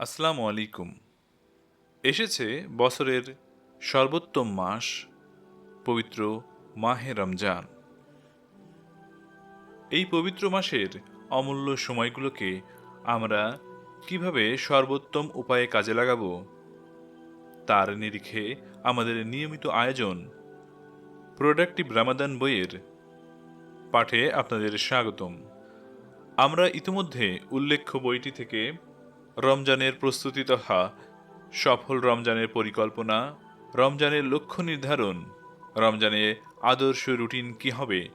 আসসালামু আলাইকুম। এসেছে বছরের সর্বোত্তম মাস, পবিত্র মাহে রমজান। এই পবিত্র মাসের অমূল্য সময়গুলোকে আমরা কীভাবে সর্বোত্তম উপায়ে কাজে লাগাব, তার নিরিখে আমাদের নিয়মিত আয়োজন প্রোডাক্টিভ রামাদান বইয়ের পাঠে আপনাদের স্বাগতম। আমরা ইতিমধ্যে উল্লেখ্য বইটি থেকে রমজানের প্রস্তুতি তথা সফল রমজানের পরিকল্পনা, রমজানের লক্ষ্য নির্ধারণ, রমজানে আদর্শ রুটিন কি হবে?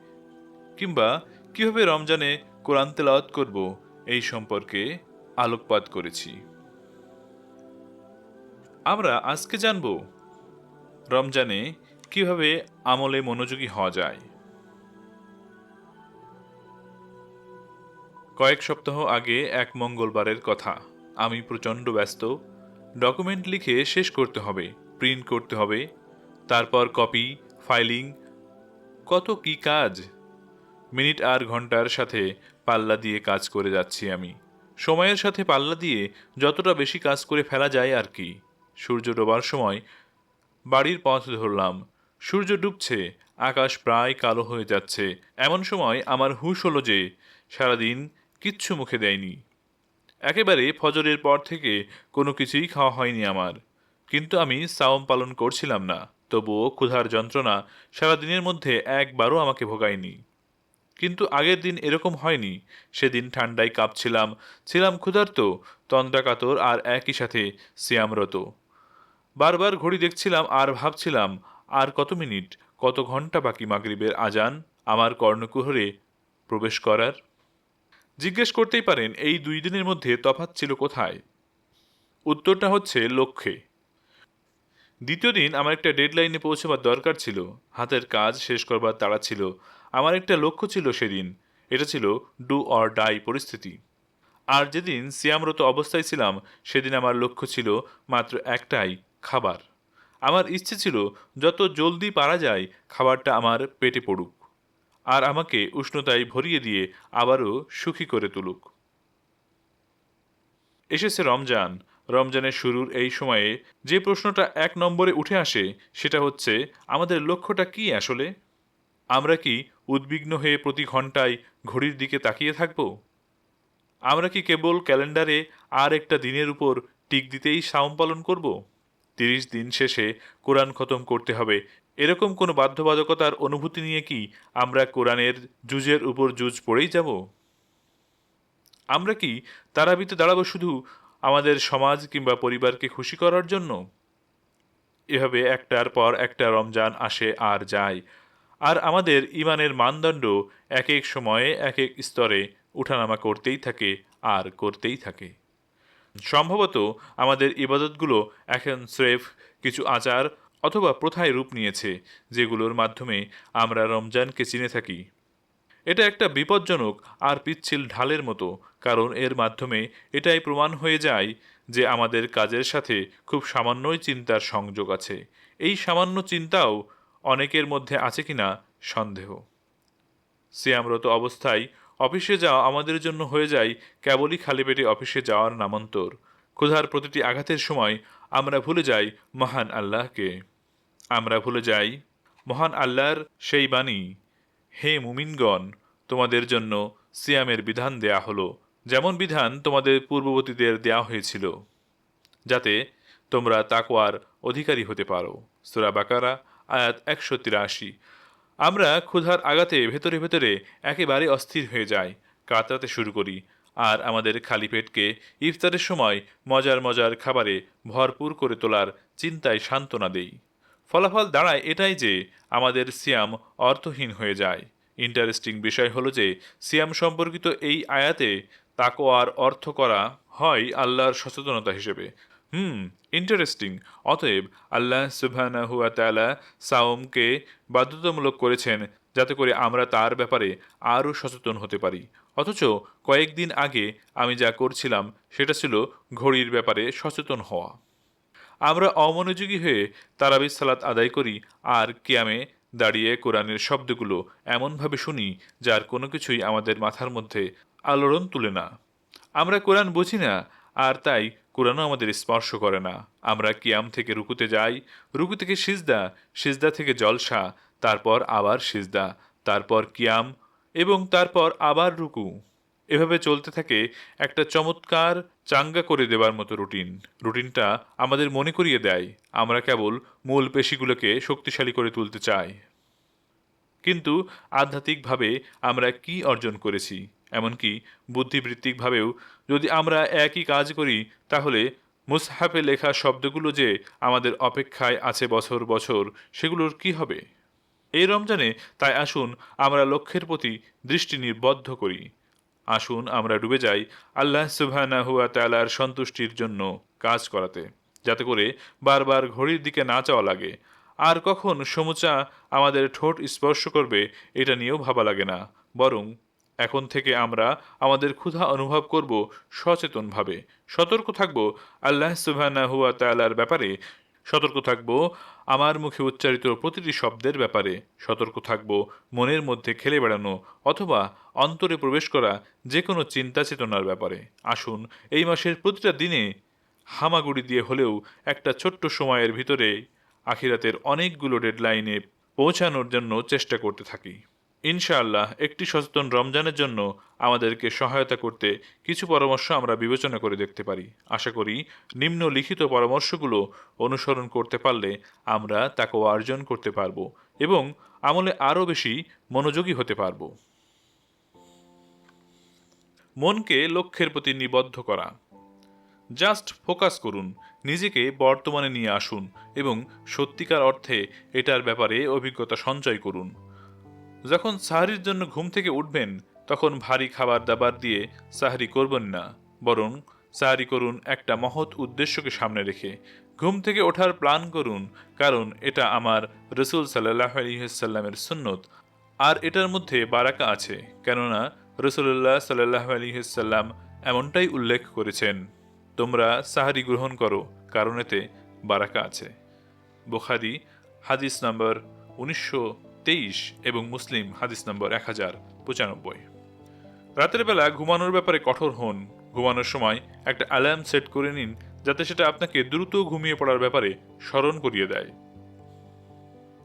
কিংবা কীভাবে রমজানে কোরআন তেলাওয়াত করব এই সম্পর্কে আলোকপাত করেছি। আমরা আজকে জানব রমজানে কীভাবে আমলে মনোযোগী হওয়া যায়। কয়েক সপ্তাহ আগে এক মঙ্গলবারের কথা। আমি প্রচণ্ড ব্যস্ত। ডকুমেন্ট লিখে শেষ করতে হবে প্রিন্ট করতে হবে, তারপর কপি ফাইলিং কত কি কাজ? মিনিট আর ঘণ্টার সাথে পাল্লা দিয়ে কাজ করে যাচ্ছি আমি। সময়ের সাথে পাল্লা দিয়ে যতটা বেশি কাজ করে ফেলা যায় আর কি। সূর্য ডোবার সময় বাড়ির পথ ধরলাম। সূর্য ডুবছে, আকাশ প্রায় কালো হয়ে যাচ্ছে। এমন সময় আমার হুঁশ হলো যে সারাদিন কিচ্ছু মুখে দেয়নি। একেবারে ফজরের পর থেকে কোনো কিছুই খাওয়া হয়নি আমার। কিন্তু আমি সাওম পালন করছিলাম না, তবুও ক্ষুধার যন্ত্রণা সারাদিনের মধ্যে একবারও আমাকে ভোগায়নি। কিন্তু আগের দিন এরকম হয়নি। সেদিন ঠান্ডায় কাঁপছিলাম, ছিলাম ক্ষুধার্ত, তন্দ্রাকাতর আর একই সাথে সিয়ামরত বারবার ঘড়ি দেখছিলাম আর ভাবছিলাম, আর কত মিনিট, কত ঘণ্টা বাকি মাগরিবের আজান আমার কর্ণকুহরে প্রবেশ করার? জিজ্ঞেস করতেই পারেন, এই দুই দিনের মধ্যে তফাৎ ছিল কোথায়? উত্তরটা হচ্ছে, লক্ষ্যে। দ্বিতীয় দিন আমার একটা ডেডলাইনে পৌঁছবার দরকার ছিল। হাতের কাজ শেষ করবার তাড়া ছিল। আমার একটা লক্ষ্য ছিল সেদিন। এটা ছিল ডু অর ডাই পরিস্থিতি। আর যেদিন সিয়ামরত অবস্থায় ছিলাম, সেদিন আমার লক্ষ্য ছিল মাত্র একটাই, খাবার। আমার ইচ্ছে ছিল, যত জলদি পারা যায়, খাবারটা আমার পেটে পড়ুক। আর আমাকে উষ্ণতায় ভরিয়ে দিয়ে আবারও সুখী করে তুলুক। এসেছে রমজান। রমজানের শুরুর এই সময়ে যে প্রশ্নটা এক নম্বরে উঠে আসে, সেটা হচ্ছে, আমাদের লক্ষ্যটা কি আসলে? আমরা কি উদ্বিগ্ন হয়ে প্রতি ঘন্টায় ঘড়ির দিকে তাকিয়ে থাকব? আমরা কি কেবল ক্যালেন্ডারে আর একটা দিনের উপর টিক দিতেই সাওম পালন করব? তিরিশ দিন শেষে কোরআন খতম করতে হবে এরকম কোনো বাধ্যবাধকতার অনুভূতি নিয়ে কি আমরা কোরআনের জুজের উপর জুজ পড়েই যাব? আমরা কি তারাবিতে দাঁড়াবো শুধু আমাদের সমাজ কিংবা পরিবারকে খুশি করার জন্য? এভাবে একটার পর একটা রমজান আসে আর যায়। আর আমাদের ইমানের মানদণ্ড এক এক সময়ে এক এক স্তরে উঠানামা করতেই থাকে আর করতেই থাকে। সম্ভবত আমাদের ইবাদতগুলো এখন স্রেফ কিছু আচার অথবা প্রথায় রূপ নিয়েছে, যেগুলোর মাধ্যমে আমরা রমজানকে চিনে থাকি। এটা একটা বিপজ্জনক আর পিচ্ছিল ঢালের মতো, কারণ এর মাধ্যমে এটাই প্রমাণ হয়ে যায় যে আমাদের কাজের সাথে খুব সামান্যই চিন্তার সংযোগ আছে। এই সামান্য চিন্তাও অনেকের মধ্যে আছে কিনা সন্দেহ। সিয়ামরত অবস্থায় অফিসে যাওয়া আমাদের জন্য হয়ে যায় কেবলই খালি পেটে অফিসে যাওয়ার নামান্তর। ক্ষুধার প্রতিটি আঘাতের সময় আমরা ভুলে যাই মহান আল্লাহকে। আমরা ভুলে যাই, মহান আল্লাহর সেই বাণী, হে মুমিনগণ, তোমাদের জন্য সিয়ামের বিধান দেয়া হলো, যেমন বিধান তোমাদের পূর্ববর্তীদের দেয়া হয়েছিল, যাতে তোমরা তাকওয়ার অধিকারী হতে পারো। সুরা বাকারা, আয়াত একশো তিরাশি। আমরা ক্ষুধার আঘাতে ভেতরে ভেতরে একেবারে অস্থির হয়ে যাই, কাতরাতে শুরু করি, আর আমাদের খালি পেটকে ইফতারের সময় মজার মজার খাবারে ভরপুর করে তোলার চিন্তায় সান্ত্বনা দেই। ফলাফল দাঁড়ায় এটাই যে আমাদের সিয়াম অর্থহীন হয়ে যায়। ইন্টারেস্টিং বিষয় হলো যে সিয়াম সম্পর্কিত এই আয়াতে তাকোয়ার অর্থ করা হয় আল্লাহর সচেতনতা হিসেবে। হুম ইন্টারেস্টিং অতএব আল্লাহ তাআলা সাওমকে বাধ্যতামূলক করেছেন যাতে করে আমরা তার ব্যাপারে আরও সচেতন হতে পারি। অথচ কয়েকদিন আগে আমি যা করছিলাম সেটা ছিল ঘড়ির ব্যাপারে সচেতন হওয়া। আমরা অমনোযোগী হয়ে তারাবি সালাত আদায় করি আর কিয়ামে দাঁড়িয়ে কোরআনের শব্দগুলো এমনভাবে শুনি যার কোনো কিছুই আমাদের মাথার মধ্যে আলোড়ন তুলে না। আমরা কোরআন বুঝি না, আর তাই কোরআনও আমাদের স্পর্শ করে না। আমরা কিয়াম থেকে রুকুতে যাই, রুকু থেকে সিজদা সিজদা থেকে জলসা, তারপর আবার সিজদা, তারপর কিয়াম এবং তারপর আবার রুকু। এভাবে চলতে থাকে একটা চমৎকার চাঙ্গা করে দেবার মতো রুটিন। রুটিনটা আমাদের মনে করিয়ে দেয়, আমরা কেবল মূল পেশিগুলোকে শক্তিশালী করে তুলতে চাই। কিন্তু আধ্যাত্মিকভাবে আমরা কি অর্জন করেছি? এমনকি বুদ্ধিবৃত্তিকভাবেও যদি আমরা একই কাজ করি, তাহলে মুসহাফে লেখা শব্দগুলো যে আমাদের অপেক্ষায় আছে বছর বছর, সেগুলোর কি হবে? এই রমজানে তাই আসুন আমরা লক্ষ্যের প্রতি দৃষ্টি নিবদ্ধ করি। আসুন আমরা ডুবে যাই আল্লাহ সুবহানাহুয়া তালার সন্তুষ্টির জন্য কাজ করাতে, যাতে করে বারবার ঘড়ির দিকে না চাওয়া লাগে। আর কখন সমুচা আমাদের ঠোঁট স্পর্শ করবে, এটা নিয়েও ভাবা লাগে না। বরং এখন থেকে আমরা আমাদের ক্ষুধা অনুভব করব সচেতনভাবে। সতর্ক থাকব আল্লাহ সুবহানাহুয়া তালার ব্যাপারে সতর্ক থাকব আমার মুখে উচ্চারিত প্রতিটি শব্দের ব্যাপারে। সতর্ক থাকব মনের মধ্যে খেলে বেড়ানো অথবা অন্তরে প্রবেশ করা যে কোনো চিন্তা চেতনার ব্যাপারে। আসুন, এই মাসের প্রতিটা দিনে হামাগুড়ি দিয়ে হলেও একটা ছোট্ট সময়ের ভিতরে আখিরাতের অনেকগুলো ডেডলাইনে পৌঁছানোর জন্য চেষ্টা করতে থাকি। ইনশাআল্লাহ, একটি সচেতন রমজানের জন্য আমাদেরকে সহায়তা করতে কিছু পরামর্শ আমরা বিবেচনা করে দেখতে পারি। আশা করি নিম্নলিখিত পরামর্শগুলো অনুসরণ করতে পারলে আমরা তাকে অর্জন করতে পারব এবং আমলে আরও বেশি মনোযোগী হতে পারব। মনকে লক্ষ্যের প্রতি নিবদ্ধ করা। জাস্ট ফোকাস করুন, নিজেকে বর্তমানে নিয়ে আসুন এবং সত্যিকার অর্থে এটার ব্যাপারে অভিজ্ঞতা সঞ্চয় করুন। যখন সাহারির জন্য ঘুম থেকে উঠবেন, তখন ভারী খাবার দাবার দিয়ে সাহারি করবেন না, বরং সাহারি করুন একটা মহৎ উদ্দেশ্যকে সামনে রেখে। ঘুম থেকে ওঠার প্ল্যান করুন, কারণ এটা আমার রসুল সাল্লাহ আলহিহাল্লামের সুন্নত। আর এটার মধ্যে বারাকা আছে, কেননা রসুল্লাহ সাল্লাহ আলহিহাল্লাম এমনটাই উল্লেখ করেছেন, তোমরা সাহারি গ্রহণ করো, কারণ এতে বারাকা আছে। বোখারি, হাদিস নম্বর উনিশশো তেইশ এবং মুসলিম হাদিস নম্বর এক হাজার পঁচানব্বই। রাতের বেলা ঘুমানোর ব্যাপারে কঠোর হন। ঘুমানোর সময় একটা অ্যালার্ম সেট করে নিন, যাতে সেটা আপনাকে দ্রুত ঘুমিয়ে পড়ার ব্যাপারে স্মরণ করিয়ে দেয়।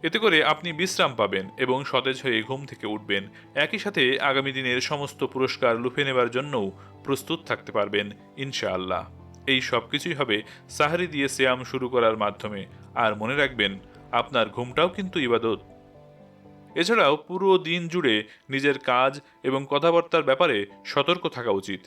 এতে করে আপনি বিশ্রাম পাবেন এবং সতেজ হয়ে ঘুম থেকে উঠবেন। একই সাথে আগামী দিনের সমস্ত পুরস্কার লুফে নেবার জন্যও প্রস্তুত থাকতে পারবেন, ইনশাআল্লাহ। এই সব কিছুই হবে সাহারি দিয়ে শ্যাম শুরু করার মাধ্যমে। আর মনে রাখবেন, আপনার ঘুমটাও কিন্তু ইবাদত। এছাড়াও পুরো দিন জুড়ে নিজের কাজ এবং কথাবার্তার ব্যাপারে সতর্ক থাকা উচিত।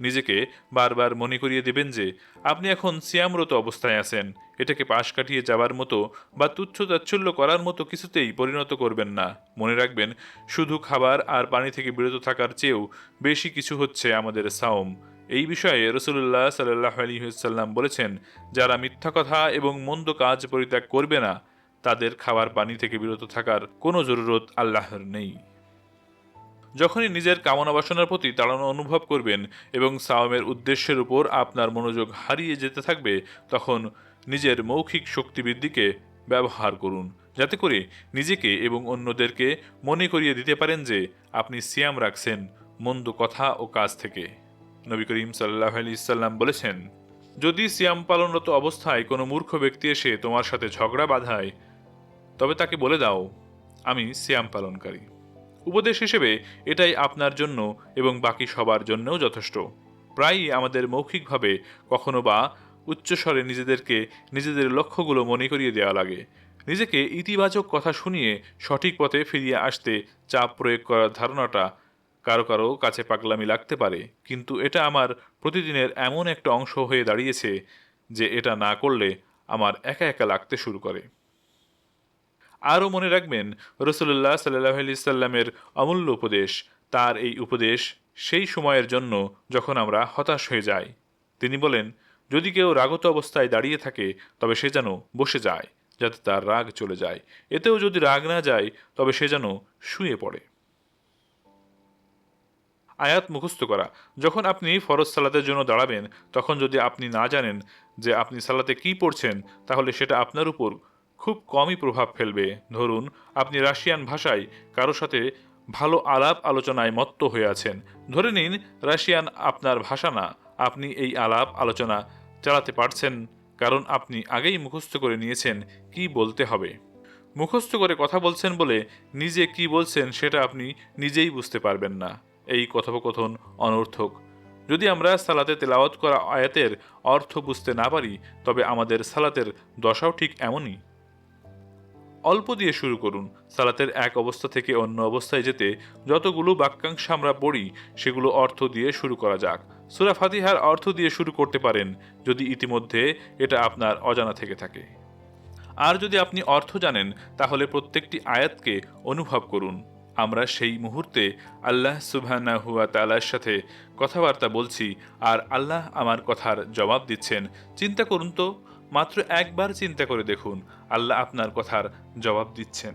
নিজেকে বারবার মনে করিয়ে দেবেন যে, আপনি এখন সিয়ামরত অবস্থায় আছেন। এটাকে পাশ কাটিয়ে যাবার মতো বা তুচ্ছ তাচ্ছল্য করার মতো কিছুতেই পরিণত করবেন না। মনে রাখবেন, শুধু খাবার আর পানি থেকে বিরত থাকার চেয়েও বেশি কিছু হচ্ছে আমাদের সাওম। এই বিষয়ে রসুল্লাহ সাল্লাহ আলহিহাল্লাম বলেছেন, যারা মিথ্যা কথা এবং মন্দ কাজ পরিত্যাগ করবে না তাদের খাওয়ার পানি থেকে বিরত থাকার কোনো জরুরত আল্লাহর নেই। যখনই নিজের কামনা বাসনার প্রতি তাড়ানো অনুভব করবেন এবং সাওমের উদ্দেশ্যের উপর আপনার মনোযোগ হারিয়ে যেতে থাকবে, তখন নিজের মৌখিক শক্তিবৃদ্ধিকে ব্যবহার করুন। যাতে করে নিজেকে এবং অন্যদেরকে মনে করিয়ে দিতে পারেন যে আপনি সিয়াম রাখছেন মন্দ কথা ও কাজ থেকে। নবী করিম সাল্লাহ আলি ইসাল্লাম বলেছেন, যদি সিয়াম পালনরত অবস্থায় কোনো মূর্খ ব্যক্তি এসে তোমার সাথে ঝগড়া বাঁধায় তবে তাকে বলে দাও, আমি শ্যাম পালনকারী। উপদেশ হিসেবে এটাই আপনার জন্য এবং বাকি সবার জন্যও যথেষ্ট। প্রায়ই আমাদের মৌখিকভাবে কখনো বা উচ্চস্বরে নিজেদেরকে নিজেদের লক্ষ্যগুলো মনে করিয়ে দেওয়া লাগে। নিজেকে ইতিবাচক কথা শুনিয়ে সঠিক পথে ফিরিয়ে আসতে চাপ প্রয়োগ করার ধারণাটা কারও কারও কাছে পাগলামি লাগতে পারে, কিন্তু এটা আমার প্রতিদিনের এমন একটা অংশ হয়ে দাঁড়িয়েছে যে এটা না করলে আমার একা একা লাগতে শুরু করে। আরও মনে রাখবেন রসুল্লাহ সাল্লাহ আলি সাল্লামের অমূল্য উপদেশ, তার এই উপদেশ সেই সময়ের জন্য যখন আমরা হতাশ হয়ে যাই। তিনি বলেন, যদি কেউ রাগত অবস্থায় দাঁড়িয়ে থাকে, তবে সে যেন বসে যায়, যাতে তার রাগ চলে যায়। এতেও যদি রাগ না যায়, তবে সে যেন শুয়ে পড়ে। আয়াত মুখস্থ করা। যখন আপনি ফরজ সালাতের জন্য দাঁড়াবেন, তখন যদি আপনি না জানেন যে আপনি সালাতে কি পড়ছেন, তাহলে সেটা আপনার উপর খুব কমই প্রভাব ফেলবে। ধরুন, আপনি রাশিয়ান ভাষায় কারও সাথে ভালো আলাপ আলোচনায় মত্ত হয়ে আছেন। ধরে নিন, রাশিয়ান আপনার ভাষা না। আপনি এই আলাপ আলোচনা চালাতে পারছেন, কারণ আপনি আগেই মুখস্থ করে নিয়েছেন কি বলতে হবে। মুখস্থ করে কথা বলছেন বলে নিজে কি বলছেন সেটা আপনি নিজেই বুঝতে পারবেন না। এই কথোপকথন অনর্থক। যদি আমরা সালাতে তেলাওয়াত করা আয়াতের অর্থ বুঝতে না পারি, তবে আমাদের সালাতের দশাও ঠিক এমনই। অল্প দিয়ে শুরু করুন। সালাতের এক অবস্থা থেকে অন্য অবস্থায় যেতে যতগুলো বাক্যাংশ আমরা পড়ি, সেগুলো অর্থ দিয়ে শুরু করা যাক। সুরা ফাতিহার অর্থ দিয়ে শুরু করতে পারেন, যদি ইতিমধ্যে এটা আপনার অজানা থেকে থাকে। আর যদি আপনি অর্থ জানেন, তাহলে প্রত্যেকটি আয়াতকে অনুভব করুন। আমরা সেই মুহূর্তে আল্লাহ সুবহানা হুয়া তালার সাথে কথাবার্তা বলছি, আর আল্লাহ আমার কথার জবাব দিচ্ছেন। চিন্তা করুন তো মাত্র একবার চিন্তা করে দেখুন, আল্লাহ আপনার কথার জবাব দিচ্ছেন।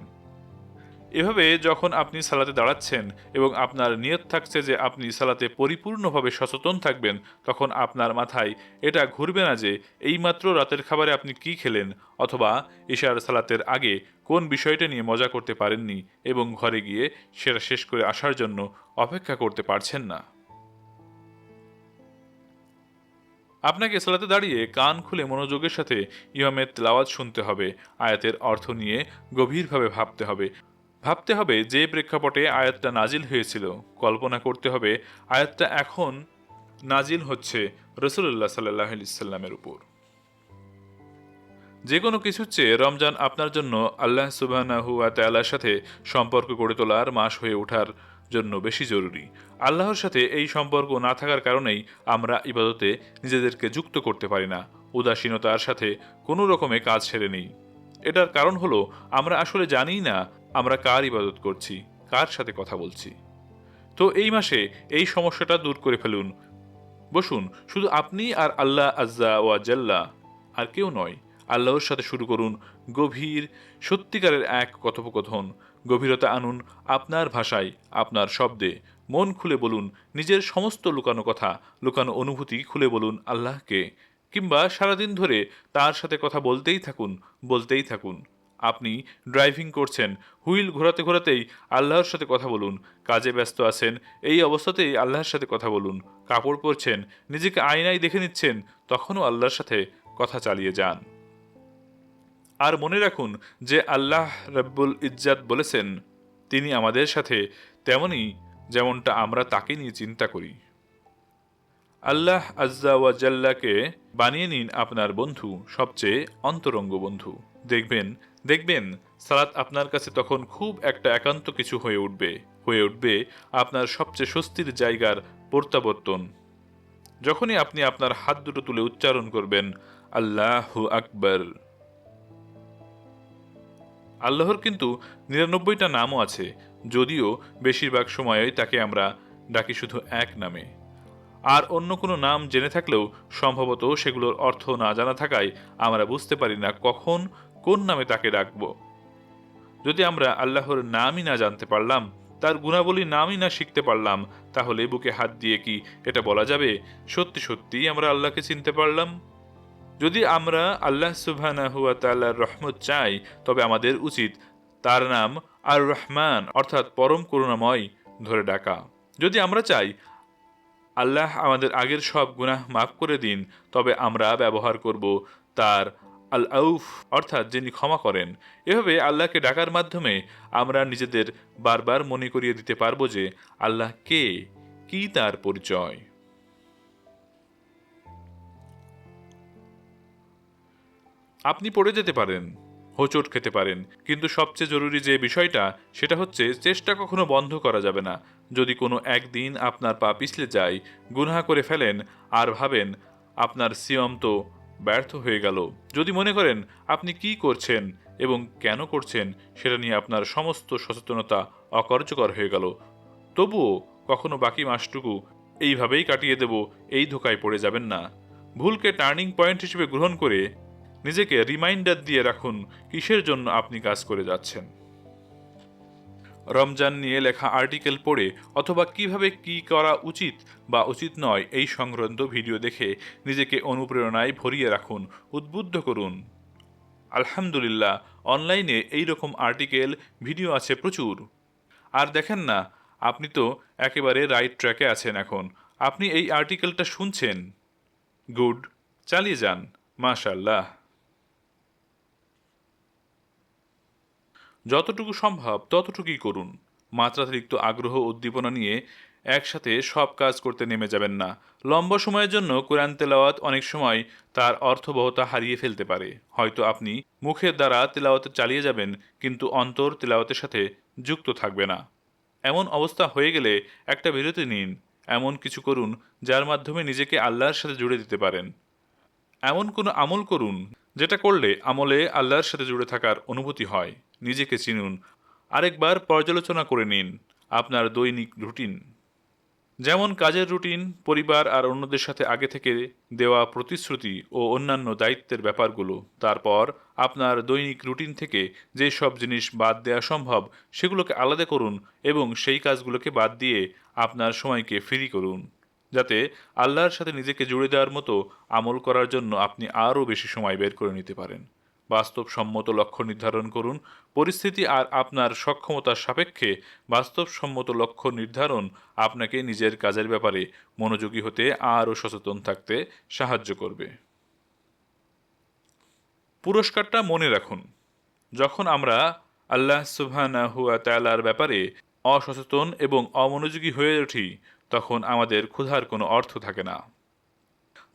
এভাবে যখন আপনি সালাতে দাঁড়াচ্ছেন এবং আপনার নিয়ত থাকছে যে আপনি সালাতে পরিপূর্ণভাবে সচেতন থাকবেন, তখন আপনার মাথায় এটা ঘুরবে না যে এইমাত্র রাতের খাবারে আপনি কি খেলেন অথবা ঈশার সালাতের আগে কোন বিষয়টা নিয়ে মজা করতে পারেননি এবং ঘরে গিয়ে সেটা শেষ করে আসার জন্য অপেক্ষা করতে পারছেন না। আপনাকে সালাতে দাঁড়িয়ে কান খুলে মনোযোগের সাথে ইমামের তেলাওয়াত শুনতে হবে। আয়াতের অর্থ নিয়ে গভীরভাবে ভাবতে হবে। ভাবতে হবে যে প্রেক্ষাপটে আয়াতটা নাজিল হয়েছিল। কল্পনা করতে হবে আয়াতটা এখন নাজিল হচ্ছে রসুল্লাহ সাল্লাহ সাল্লামের উপর। যে কোনো কিছুর চেয়ে রমজান আপনার জন্য আল্লাহ তাল্লার সাথে সম্পর্ক গড়ে তোলার মাস হয়ে ওঠার জন্য বেশি জরুরি। আল্লাহর সাথে এই সম্পর্ক না থাকার কারণেই আমরা ইবাদতে নিজেদেরকে যুক্ত করতে পারি না। উদাসীনতার সাথে কোনো রকমে কাজ ছেড়ে নেই। এটার কারণ হলো, আমরা আসলে জানি না আমরা কার ইবাদত করছি, কার সাথে কথা বলছি। তো এই মাসে এই সমস্যাটা দূর করে ফেলুন। বসুন, শুধু আপনি আর আল্লাহ আজ্জা ওয়া জাল্লা, আর কেউ নয়। আল্লাহর সাথে শুরু করুন গভীর সত্যিকারের এক কথোপকথন। গভীরতা আনুন আপনার ভাষায়, আপনার শব্দে। মন খুলে বলুন, নিজের সমস্ত লুকানো কথা, লুকানো অনুভূতি খুলে বলুন আল্লাহকে। কিংবা সারাদিন ধরে তার সাথে কথা বলতেই থাকুন বলতেই থাকুন। আপনি ড্রাইভিং করছেন, হুইল ঘোরাতে ঘোরাতেই আল্লাহর সাথে কথা বলুন। কাজে ব্যস্ত আছেন, এই অবস্থাতেই আল্লাহর সাথে কথা বলুন। কাপড় পরছেন, নিজেকে আয়নায় দেখে নিচ্ছেন, তখনও আল্লাহর সাথে কথা চালিয়ে যান। আর মনে রাখুন যে আল্লাহ রব্বুল ইজ্জাত বলেছেন, তিনি আমাদের সাথে তেমনই যেমনটা আমরা তাকে নিয়ে চিন্তা করি। আল্লাহ আজ্জা ওয়াজাল্লাকে বানিয়ে নিন আপনার বন্ধু, সবচেয়ে অন্তরঙ্গ বন্ধু। দেখবেন দেখবেন, সালাত আপনার কাছে তখন খুব একটা একান্ত কিছু হয়ে উঠবে হয়ে উঠবে আপনার সবচেয়ে স্বস্তির জায়গার প্রত্যাবর্তন। যখনই আপনি আপনার হাত দুটো তুলে উচ্চারণ করবেন, আল্লাহ আকবর। আল্লাহর কিন্তু নিরানব্বইটা নামও আছে, যদিও বেশিরভাগ সময়ই তাকে আমরা ডাকি শুধু এক নামে। আর অন্য কোনো নাম জেনে থাকলেও সম্ভবত সেগুলোর অর্থ না জানা থাকায় আমরা বুঝতে পারি না কখন কোন নামে তাকে ডাকব। যদি আমরা আল্লাহর নামই না জানতে পারলাম, তার গুণাবলী নামই না শিখতে পারলাম, তাহলে বুকে হাত দিয়ে কি এটা বলা যাবে? সত্যি সত্যি আমরা আল্লাহকে চিনতে পারলাম? যদি আমরা আল্লাহ সুবহানা হুয়া তাল্লাহর রহমত চাই, তবে আমাদের উচিত তার নাম আর রহমান অর্থাৎ পরম করুণাময়, ধরে ডাকা। যদি আমরা চাই আল্লাহ আমাদের আগের সব গুনাহ মাফ করে দিন, তবে আমরা ব্যবহার করব তার আল আউফ অর্থাৎ যিনি ক্ষমা করেন। এভাবে আল্লাহকে ডাকার মাধ্যমে আমরা নিজেদের বারবার মনে করিয়ে দিতে পারব যে আল্লাহ কে? কি তার পরিচয়? আপনি পড়ে যেতে পারেন, হোঁচট খেতে পারেন, কিন্তু সবচেয়ে জরুরি যে বিষয়টা, সেটা হচ্ছে চেষ্টা কখনো বন্ধ করা যাবে না। যদি কোনো একদিন আপনার পা পিছলে যায়, গুনহা করে ফেলেন, আর ভাবেন, আপনার সিয়ম তো ব্যর্থ হয়ে গেল। যদি মনে করেন, আপনি কি করছেন এবং কেন করছেন, সেটা নিয়ে আপনার সমস্ত সচেতনতা অকার্যকর হয়ে গেল। তবুও কখনো বাকি মাসটুকু এইভাবেই কাটিয়ে দেব, এই ধোকায় পড়ে যাবেন না। ভুলকে টার্নিং পয়েন্ট হিসেবে গ্রহণ করে নিজেকে রিমাইন্ডার দিয়ে রাখুন কিসের জন্য আপনি কাজ করে যাচ্ছেন। রমজান নিয়ে লেখা আর্টিকেল পড়ে অথবা কীভাবে কি করা উচিত বা উচিত নয় এই সংক্রান্ত ভিডিও দেখে নিজেকে অনুপ্রেরণায় ভরিয়ে রাখুন, উদ্বুদ্ধ করুন। আলহামদুলিল্লাহ অনলাইনে এই রকম আর্টিকেল ভিডিও আছে প্রচুর। আর দেখেন না, আপনি তো একেবারে রাইট ট্র্যাকে আছেন এখন। আপনি এই আর্টিকেলটা শুনছেন। গুড চালিয়ে যান। মাশাল্লাহ যতটুকু সম্ভব ততটুকুই করুন। মাত্রাতিরিক্ত আগ্রহ উদ্দীপনা নিয়ে একসাথে সব কাজ করতে নেমে যাবেন না। লম্বা সময়ের জন্য কোরআন তেলাওয়াত অনেক সময় তার অর্থবহতা হারিয়ে ফেলতে পারে। হয়তো আপনি মুখের দ্বারা তেলাওয়াত চালিয়ে যাবেন, কিন্তু অন্তর তেলাওয়াতের সাথে যুক্ত থাকবে না। এমন অবস্থা হয়ে গেলে একটা বিরতি নিন। এমন কিছু করুন যার মাধ্যমে নিজেকে আল্লাহর সাথে জুড়ে দিতে পারেন। এমন কোনো আমল করুন যেটা করলে আমলে আল্লাহর সাথে জুড়ে থাকার অনুভূতি হয়। নিজেকে চিনুন। আরেকবার পর্যালোচনা করে নিন আপনার দৈনিক রুটিন। যেমন কাজের রুটিন, পরিবার আর অন্যদের সাথে আগে থেকে দেওয়া প্রতিশ্রুতি ও অন্যান্য দায়িত্বের ব্যাপারগুলো। তারপর আপনার দৈনিক রুটিন থেকে যে সব জিনিস বাদ দেওয়া সম্ভব, সেগুলোকে আলাদা করুন এবং সেই কাজগুলোকে বাদ দিয়ে আপনার সময়কে ফ্রি করুন। যাতে আল্লাহর সাথে নিজেকে জুড়ে দেওয়ার মতো আমল করার জন্য আপনি আরও বেশি সময় বের করে নিতে পারেন। বাস্তবসম্মত লক্ষ্য নির্ধারণ করুন, পরিস্থিতি আর আপনার সক্ষমতার সাপেক্ষে বাস্তবসম্মত লক্ষ্য নির্ধারণ আপনাকে নিজের কাজের ব্যাপারে মনোযোগী হতে, আরও সচেতন থাকতে সাহায্য করবে। পুরস্কারটা মনে রাখুন, যখন আমরা আল্লাহ সুবহানাহুয়া তাআলার ব্যাপারে অসচেতন এবং অমনোযোগী হয়ে উঠি তখন আমাদের ক্ষুধার কোনো অর্থ থাকে না।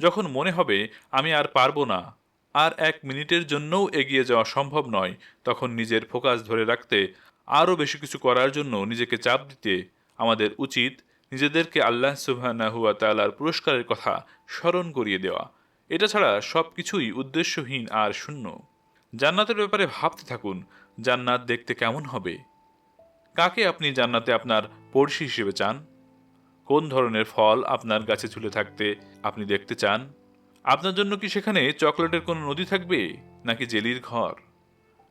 যখন মনে হবে, আমি আর পারব না, আর এক মিনিটের জন্যও এগিয়ে যাওয়া সম্ভব নয়, তখন নিজের ফোকাস ধরে রাখতে, আরও বেশি কিছু করার জন্য নিজেকে চাপ দিতে আমাদের উচিত নিজেদেরকে আল্লাহ সুবহানাহুয়া তাআলার পুরস্কারের কথা স্মরণ করিয়ে দেওয়া। এটা ছাড়া সব কিছুই উদ্দেশ্যহীন আর শূন্য। জান্নাতের ব্যাপারে ভাবতে থাকুন, জান্নাত দেখতে কেমন হবে? কাকে আপনি জান্নাতে আপনার পড়শি হিসেবে চান? কোন ধরনের ফল আপনার গাছে ঝুলে থাকতে আপনি দেখতে চান? আপনার জন্য কি সেখানে চকলেটের কোনো নদী থাকবে, নাকি জেলির ঘর?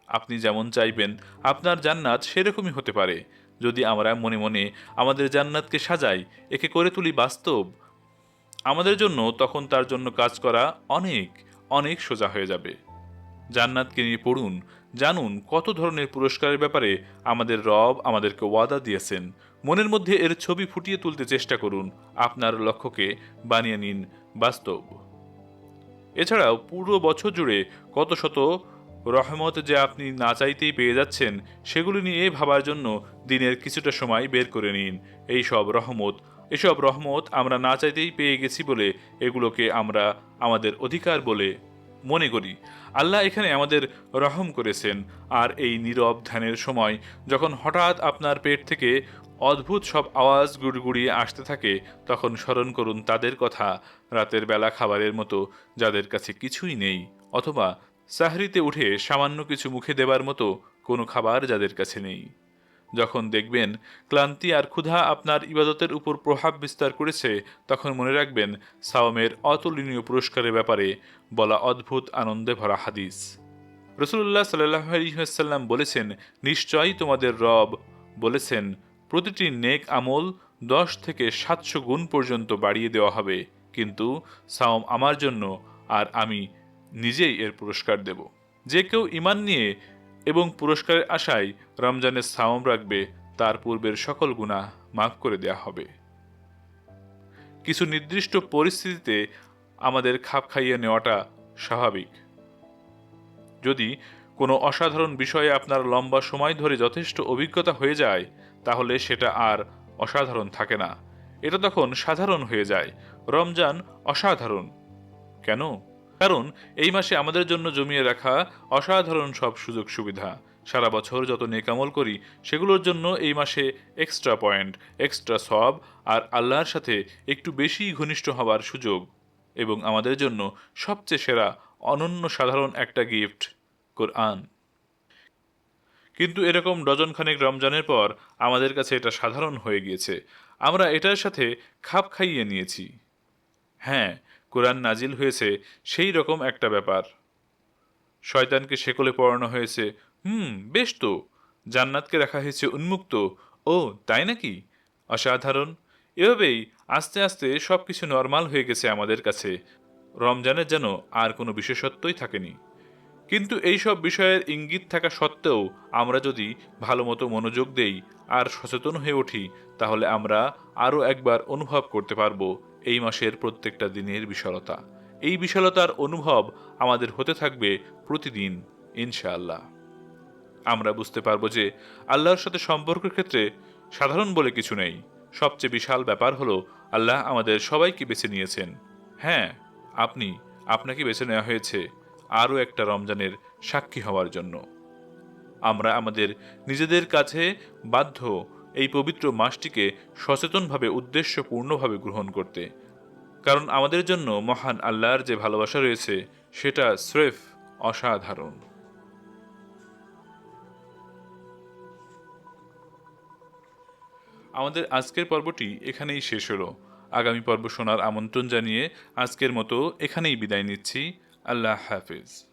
আপনি যেমন চাইবেন, আপনার জান্নাত সেরকমই হতে পারে। যদি আমরা মনে মনে আমাদের জান্নাতকে সাজাই, একে করে তুলি বাস্তব, আমাদের জন্য তখন তার জন্য কাজ করা অনেক অনেক সোজা হয়ে যাবে। জান্নাতকে নিয়ে পড়ুন জানুন কত ধরনের পুরস্কারের ব্যাপারে আমাদের রব আমাদেরকে ওয়াদা দিয়েছেন। মনের মধ্যে এর ছবি ফুটিয়ে তুলতে চেষ্টা করুন। আপনার লক্ষ্যকে বানিয়ে নিন বাস্তব। এছাড়াও পুরো বছর জুড়ে কত শত রহমত যে আপনি না চাইতেই পেয়ে যাচ্ছেন, সেগুলি নিয়ে ভাবার জন্য দিনের কিছুটা সময় বের করে নিন। এই সব রহমত, এসব রহমত আমরা না চাইতেই পেয়ে গেছি বলে এগুলোকে আমরা আমাদের অধিকার বলে মনে করি। আল্লাহ এখানে আমাদের রহম করেছেন। আর এই নীরব ধ্যানের সময় যখন হঠাৎ আপনার পেট থেকে অদ্ভুত সব আওয়াজ গুড়গুড়িয়ে আসতে থাকে, তখন স্মরণ করুন তাদের কথা। রাতের বেলা খাবারের মতো যাদের কাছে কিছুই নেই, অথবা সাহরিতে উঠে সামান্য কিছু মুখে দেবার মতো কোনো খাবার যাদের কাছে নেই। যখন দেখবেন ক্লান্তি আর ক্ষুধা আপনার ইবাদতের উপর প্রভাব বিস্তার করেছে, তখন মনে রাখবেন সাওমের অতুলনীয় পুরস্কারের ব্যাপারে বলা অদ্ভুত আনন্দে ভরা হাদিস। রসুল্লাহ সাল্লাহ বলেছেন, নিশ্চয়ই তোমাদের রব বলেছেন, প্রতিটি নেক আমল দশ থেকে সাতশো গুণ পর্যন্ত বাড়িয়ে দেওয়া হবে। কিন্তু সাওম আমার জন্য আর আমি নিজেই এর পুরস্কার দেব। যে কেউ ইমান নিয়ে এবং পুরস্কারের আশায় রমজানের সাওম রাখবে, তার পূর্বের সকল গুণা মাফ করে দেয়া হবে। কিছু নির্দিষ্ট পরিস্থিতিতে আমাদের খাপ খাইয়ে নেওয়াটা স্বাভাবিক। যদি কোনো অসাধারণ বিষয়ে আপনার লম্বা সময় ধরে যথেষ্ট অভিজ্ঞতা হয়ে যায়, তাহলে সেটা আর অসাধারণ থাকে না। এটা তখন সাধারণ হয়ে যায়। রমজান অসাধারণ। কেন? কারণ এই মাসে আমাদের জন্য জমিয়ে রাখা অসাধারণ সব সুযোগ সুবিধা। সারা বছর যত নেকামল করি, সেগুলোর জন্য এই মাসে এক্সট্রা পয়েন্ট এক্সট্রা সব আর আল্লাহর সাথে একটু বেশি ঘনিষ্ঠ হবার সুযোগ এবং আমাদের জন্য সবচেয়ে সেরা অনন্য সাধারণ একটা গিফট কোরআন কিন্তু এরকম ডজনখানেক রমজানের পর আমাদের কাছে এটা সাধারণ হয়ে গিয়েছে। আমরা এটার সাথে খাপ খাইয়ে নিয়েছি। হ্যাঁ কোরআন নাজিল হয়েছে, সেই রকম একটা ব্যাপার। শয়তানকে শেকলে পড়ানো হয়েছে। হুম, বেশ তো। জান্নাতকে রাখা হয়েছে উন্মুক্ত। ও, তাই নাকি? অসাধারণ। এভাবেই আস্তে আস্তে সব কিছু নর্মাল হয়ে গেছে আমাদের কাছে। রমজানের যেন আর কোনো বিশেষত্বই থাকেনি। কিন্তু এই সব বিষয়ের ইঙ্গিত থাকা সত্ত্বেও আমরা যদি ভালো মতো মনোযোগ দেই আর সচেতন হয়ে উঠি, তাহলে আমরা আরও একবার অনুভব করতে পারব। এই মাসের প্রত্যেকটা দিনের বিশালতা। এই বিশালতার অনুভব আমাদের হতে থাকবে প্রতিদিন, ইনশাআল্লাহ। আমরা বুঝতে পারব যে আল্লাহর সাথে সম্পর্কের ক্ষেত্রে সাধারণ বলে কিছু নেই। সবচেয়ে বিশাল ব্যাপার হলো আল্লাহ আমাদের সবাইকে বেছে নিয়েছেন। হ্যাঁ আপনি, আপনাকে বেছে নেওয়া হয়েছে আরও একটা রমজানের সাক্ষী হওয়ার জন্য। আমরা আমাদের নিজেদের কাছে বাধ্য এই পবিত্র মাসটিকে সচেতনভাবে, উদ্দেশ্যপূর্ণভাবে গ্রহণ করতে। কারণ আমাদের জন্য মহান আল্লাহর যে ভালোবাসা রয়েছে, সেটা স্রেফ অসাধারণ। আমাদের আজকের পর্বটি এখানেই শেষ হলো। আগামী পর্ব শোনার আমন্ত্রণ জানিয়ে আজকের মতো এখানেই বিদায় নিচ্ছি। আল্লাহ হাফিজ।